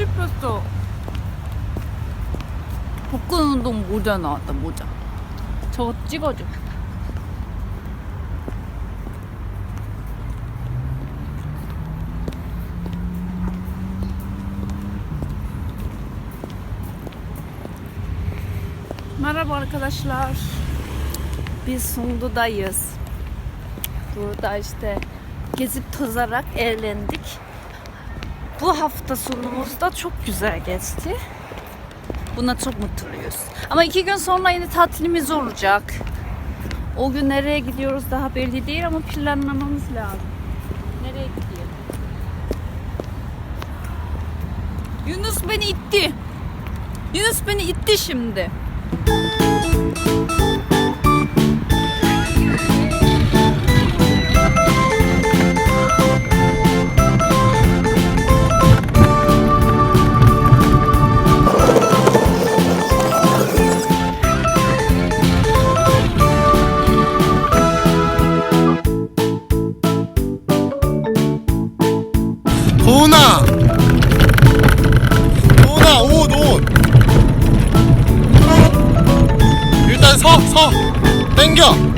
씹혔어. 복근 운동 모자 나왔다 모자. 저거 찍어줘. Merhaba arkadaşlar. Biz Sungdu'dayız. Burada işte gezip tozarak eğlendik. Bu hafta sonumuz da çok güzel geçti. Buna çok mutluyuz. Ama iki gün sonra yine tatilimiz olacak. O gün nereye gidiyoruz daha belli değil ama planlamamız lazım. Nereye gidiyor? Yunus beni itti. Yunus beni itti şimdi. 도나 도나 오논 일단 서 서. 땡겨.